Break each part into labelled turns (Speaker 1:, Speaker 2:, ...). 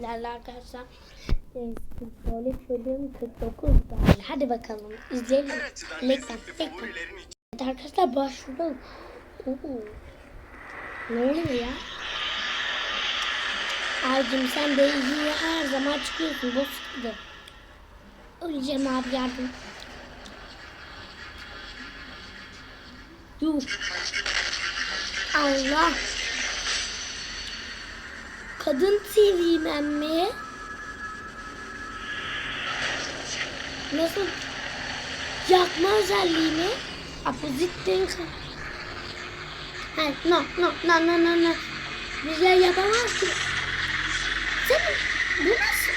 Speaker 1: sizlerle arkadaşlar. Tuvalet bölüm 49 galiba. Hadi bakalım izleyelim.
Speaker 2: Evet,
Speaker 1: Lekten,
Speaker 2: içi-
Speaker 1: Evet arkadaşlar başladım. Oo. Ne oluyor ya? Abicim sen de iyi her zaman çıkıyorsun. Boş gibi. Öleceğim abi yardım. Yuh. Allah. Kadın TV'men mi? Nasıl? Yakma özelliği mi? Opposite think. Hayır, no, no, no, no, no, no. Bizler yapamaz ki. Sen bu nasıl?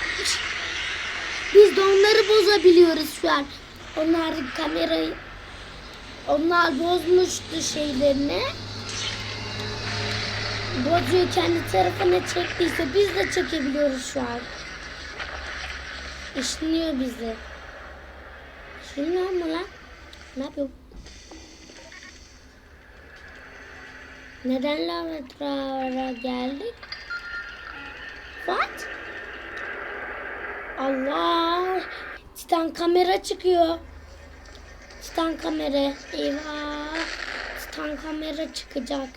Speaker 1: Biz de onları bozabiliyoruz şu an. Onlar kamerayı onlar bozmuştu şeylerini. Bozuyor kendi tarafına çektiyse biz de çekebiliyoruz şu an. İşiniyor bizi. İşiniyor mu lan? Ne yapıyor? Neden laboratuvara geldik? What? Allah! Titan kamera çıkıyor. Titan kamera. Eyvah! Titan kamera çıkacak.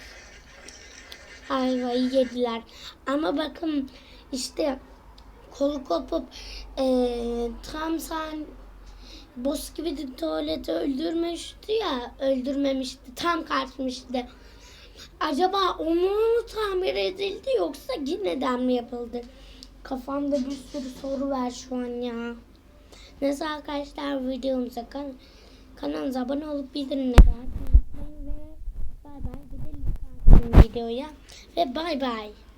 Speaker 1: Ayvayı yediler. Ama bakın işte kolu kopup eee tam sen boss gibi de tuvaleti öldürmüştü ya öldürmemişti tam kaçmıştı. Acaba onu tamir edildi yoksa yineden mi yapıldı? Kafamda bir sürü soru var şu an ya. Neyse arkadaşlar videomuza kan kanalımıza abone olup bildirimleri video yeah? Bye-bye.